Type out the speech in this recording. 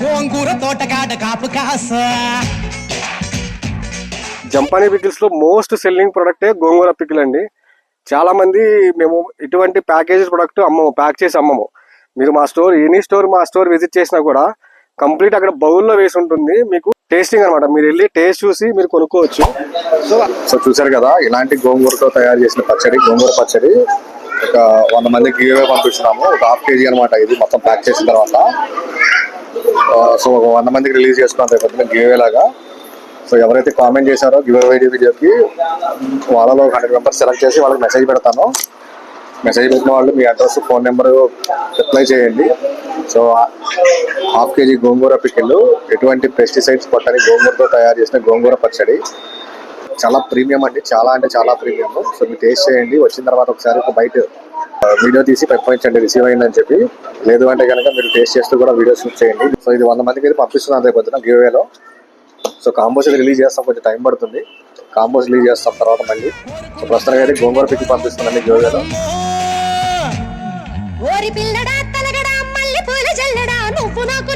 గోంగూర తోటకాడ కాపు కాస. జంపానీ పికిల్స్లో మోస్ట్ సెల్లింగ్ ప్రొడక్టే గోంగూర పికిల్ అండి. చాలా మంది మేము ఇటువంటి ప్యాకేజెస్ ప్రొడక్ట్ అమ్మము ప్యాక్ చేసి అమ్మము. మీరు మా స్టోర్ ఎనీ స్టోర్ మా స్టోర్ విజిట్ చేసినా కూడా కంప్లీట్ అక్కడ బౌల్లో వేసి ఉంటుంది. మీకు టేస్టింగ్ అన్నమాట. మీరు వెళ్ళి టేస్ట్ చూసి మీరు కొనుక్కోవచ్చు. సో సో చూసారు కదా ఇలాంటి గోంగూరతో తయారు చేసిన పచ్చడి గోంగూర పచ్చడి ఒక వంద మందికి గివ్ పంపిస్తున్నాము. ఒక హాఫ్ కేజీ అనమాట ఇది మొత్తం ప్యాక్ చేసిన తర్వాత. సో ఒక వంద మందికి రిలీజ్ చేసుకున్నాం రేపు గివ్ లాగా. సో ఎవరైతే కామెంట్ చేశారో గివ్ అవే వీడియోకి వాళ్ళలో హండ్రెడ్ మెంబర్స్ సెలెక్ట్ చేసి వాళ్ళకి మెసేజ్ పెడతాను. మెసేజ్ పెట్టిన వాళ్ళు మీ అడ్రస్ ఫోన్ నెంబర్ రిప్లై చేయండి. సో హాఫ్ కేజీ గోంగూర పికిల్ ఎటువంటి పెస్టిసైడ్స్ పట్టని గోంగూరతో తయారు చేసిన గోంగూర పచ్చడి. చాలా ప్రీమియం అండి చాలా అంటే చాలా ప్రీమియం సో మీరు టేస్ట్ చేయండి. వచ్చిన తర్వాత ఒకసారి ఒక బయట వీడియో తీసి పంపించండి రిసీవ్ అయిందని చెప్పి. లేదు అంటే కనుక మీరు టేస్ట్ చేస్తూ కూడా వీడియో షూట్ చేయండి. సో ఇది వంద మందికి అయితే పంపిస్తున్నాను రేపొద్దున పొద్దున గివేలో సో కాంబోస్ రిలీజ్ చేస్తాం కొంచెం టైం పడుతుంది. కాంబోస్ రిలీజ్ చేస్తాం తర్వాత మళ్ళీ. సో ప్రస్తుతానికి అయితే గోంగూర పిక్కి పంపిస్తున్నాను గివేలో ఓరి పిల్లడా తలగడా మల్లె పూల జల్లడా నువ్వు నాకు